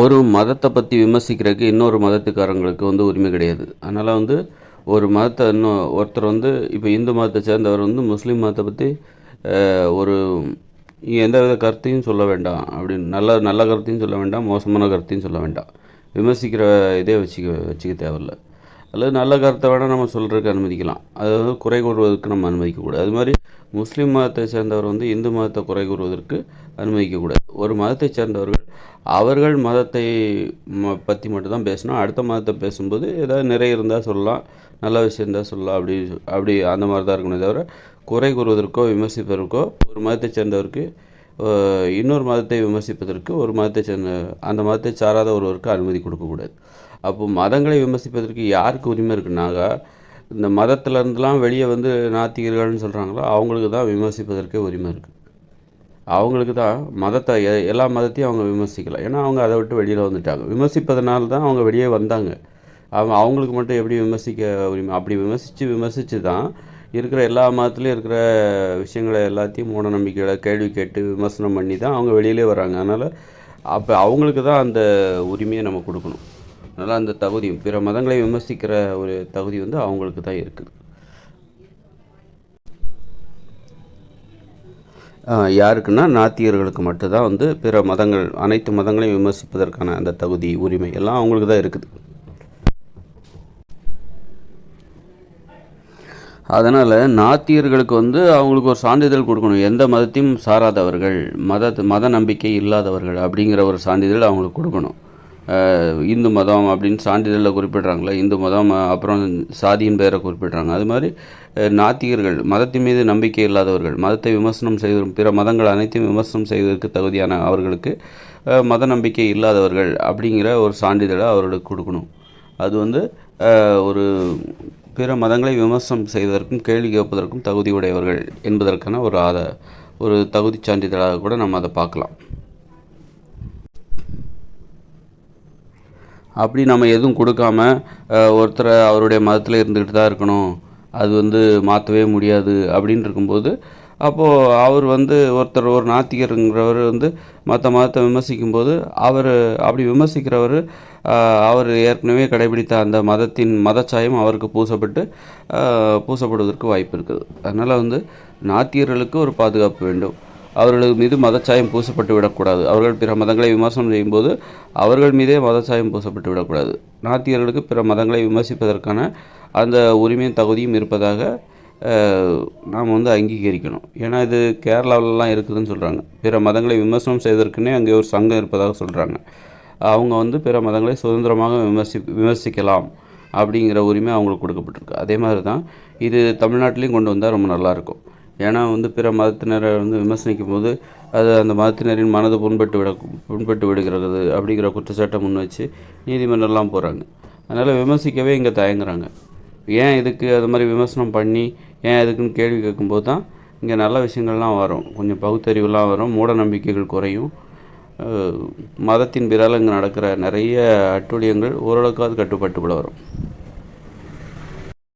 ஒரு மதத்தை பற்றி விமர்சிக்கிறதுக்கு இன்னொரு மதத்துக்காரங்களுக்கு வந்து உரிமை கிடையாது. அதனால் வந்து ஒரு மதத்தை இன்னும் ஒருத்தர் வந்து இப்போ இந்து மதத்தை சேர்ந்தவர் வந்து முஸ்லீம் மதத்தை பற்றி ஒரு எந்த வித கருத்தையும் சொல்ல வேண்டாம். அப்படின்னு நல்ல நல்ல கருத்தையும் சொல்ல வேண்டாம் மோசமான கருத்தையும் சொல்ல வேண்டாம். விமர்சிக்கிற இதே வச்சுக்க வச்சுக்க தேவையில்ல. அல்லது நல்ல கருத்தை வேணால் நம்ம சொல்கிறதுக்கு அனுமதிக்கலாம். அதாவது குறை கூறுவதற்கு நம்ம அனுமதிக்கக்கூடாது. அது மாதிரி முஸ்லீம் மதத்தை சேர்ந்தவர் வந்து இந்து மதத்தை குறை கூறுவதற்கு அனுமதிக்கக்கூடாது. ஒரு மதத்தை சேர்ந்தவர்கள் அவர்கள் மதத்தை ம பற்றி மட்டும்தான் பேசணும். அடுத்த மதத்தை பேசும்போது ஏதாவது நிறை இருந்தால் சொல்லலாம் நல்ல விஷயம் இருந்தால் சொல்லலாம் அப்படி அப்படி அந்த மாதிரி தான் இருக்கணும் தவிர குறை கூறுவதற்கோ விமர்சிப்பதற்கோ ஒரு மதத்தை சேர்ந்தவருக்கு இன்னொரு மதத்தை விமர்சிப்பதற்கு ஒரு மதத்தை சேர்ந்த அந்த மதத்தை சாராத ஒருவருக்கு அனுமதி கொடுக்கக்கூடாது. அப்போ மதங்களை விமர்சிப்பதற்கு யாருக்கு உரிமை இருக்குன்னாக்கா இந்த மதத்திலேருந்துலாம் வெளியே வந்து நாத்திகர்கள்னு சொல்கிறாங்களோ அவங்களுக்கு தான் விமர்சிப்பதற்கே உரிமை இருக்குது அவங்களுக்கு தான் மதத்தை எ எல்லா மதத்தையும் அவங்க விமர்சிக்கலாம் ஏன்னா அவங்க அதை விட்டு வெளியில் வந்துட்டாங்க. விமர்சிப்பதனால தான் அவங்க வெளியே வந்தாங்க. அவங்க அவங்களுக்கு மட்டும் எப்படி விமர்சிக்க உரிமை அப்படி விமர்சித்து விமர்சித்து தான் இருக்கிற எல்லா மதத்துலேயும் இருக்கிற விஷயங்களை எல்லாத்தையும் மூட நம்பிக்கைகளை கேள்வி கேட்டு விமர்சனம் பண்ணி தான் அவங்க வெளியிலே வராங்க அதனால் அப்போ அவங்களுக்கு தான் அந்த உரிமையை நம்ம கொடுக்கணும். அதனால் அந்த தகுதி பிற மதங்களை விமர்சிக்கிற ஒரு தகுதி வந்து அவங்களுக்கு தான் இருக்குது. யாருக்குன்னா நாத்தியர்களுக்கு மட்டும்தான் வந்து பிற மதங்கள் அனைத்து மதங்களையும் விமர்சிப்பதற்கான அந்த தகுதி உரிமை எல்லாம் அவங்களுக்கு தான் இருக்குது. அதனால் நாத்தியர்களுக்கு வந்து அவங்களுக்கு ஒரு சான்றிதழ் கொடுக்கணும். எந்த மதத்தையும் சாராதவர்கள் மத மத நம்பிக்கை இல்லாதவர்கள் அப்படிங்கிற ஒரு சான்றிதழ் அவங்களுக்கு கொடுக்கணும். இந்து மதம் அப்படின்னு சான்றிதழில் குறிப்பிடுறாங்களே இந்து மதம் அப்புறம் சாதியின் பெயரை குறிப்பிடுறாங்க. அது மாதிரி நாத்திகர்கள் மதத்தின் மீது நம்பிக்கை இல்லாதவர்கள் மதத்தை விமர்சனம் செய்து பிற மதங்கள் அனைத்தையும் விமர்சனம் செய்வதற்கு தகுதியான அவர்களுக்கு மத நம்பிக்கை இல்லாதவர்கள் அப்படிங்கிற ஒரு சான்றிதழை அவர்களுக்கு கொடுக்கணும். அது வந்து ஒரு பிற மதங்களை விமர்சனம் செய்வதற்கும் கேள்வி கேட்பதற்கும் தகுதி உடையவர்கள் என்பதற்கான ஒரு ஆத ஒரு தகுதி சான்றிதழாக கூட நம்ம அதை பார்க்கலாம். அப்படி நம்ம எதுவும் கொடுக்காம ஒருத்தரை அவருடைய மதத்தில் இருந்துக்கிட்டு தான் இருக்கணும். அது வந்து மாற்றவே முடியாது அப்படின்னு இருக்கும்போது அப்போது அவர் வந்து ஒருத்தர் ஒரு நாத்திகருங்கிறவர் வந்து மற்ற மதத்தை விமர்சிக்கும்போது அவர் அப்படி விமர்சிக்கிறவர் அவர் ஏற்கனவே கடைபிடித்த அந்த மதத்தின் மதச்சாயம் அவருக்கு பூசப்பட்டு பூசப்படுவதற்கு வாய்ப்பு இருக்குது. அதனால் வந்து நாத்தியர்களுக்கு ஒரு பாதுகாப்பு வேண்டும். அவர்கள் மீது மதச்சாயம் பூசப்பட்டு விடக்கூடாது. அவர்கள் பிற மதங்களை விமர்சனம் செய்யும்போது அவர்கள் மீதே மதச்சாயம் பூசப்பட்டு விடக்கூடாது. நாத்தியர்களுக்கு பிற மதங்களை விமர்சிப்பதற்கான அந்த உரிமையும் தகுதியும் இருப்பதாக நாம் வந்து அங்கீகரிக்கணும். ஏன்னா இது கேரளாவிலலாம் இருக்குதுன்னு சொல்கிறாங்க பிற மதங்களை விமர்சனம் செய்வதற்குன்னே அங்கே ஒரு சங்கம் இருப்பதாக சொல்கிறாங்க அவங்க வந்து பிற மதங்களை சுதந்திரமாக விமர்சி விமர்சிக்கலாம் அப்படிங்கிற உரிமை அவங்களுக்கு கொடுக்கப்பட்டிருக்கு. அதே மாதிரி தான் இது தமிழ்நாட்டிலையும் கொண்டு வந்தால் ரொம்ப நல்லாயிருக்கும் ஏன்னா வந்து பிற மதத்தினரை வந்து விமர்சனிக்கும் போது அது அந்த மதத்தினரின் மனது புண்பட்டு விட புண்பட்டு விடுகிறது அப்படிங்கிற குற்றச்சாட்டை முன் வச்சு நீதிமன்றம்லாம் போகிறாங்க அதனால் விமர்சிக்கவே இங்கே தயங்குறாங்க. ஏன் இதுக்கு அது மாதிரி விமர்சனம் பண்ணி ஏன் எதுக்குன்னு கேள்வி கேட்கும்போது தான் இங்கே நல்ல விஷயங்கள்லாம் வரும். கொஞ்சம் பகுத்தறிவுலாம் வரும் மூட நம்பிக்கைகள் குறையும். மதத்தின் பிறால் இங்கே நடக்கிற நிறைய அட்டுழியங்கள் ஓரளவுக்காவது கட்டுப்பட்டு வரும்.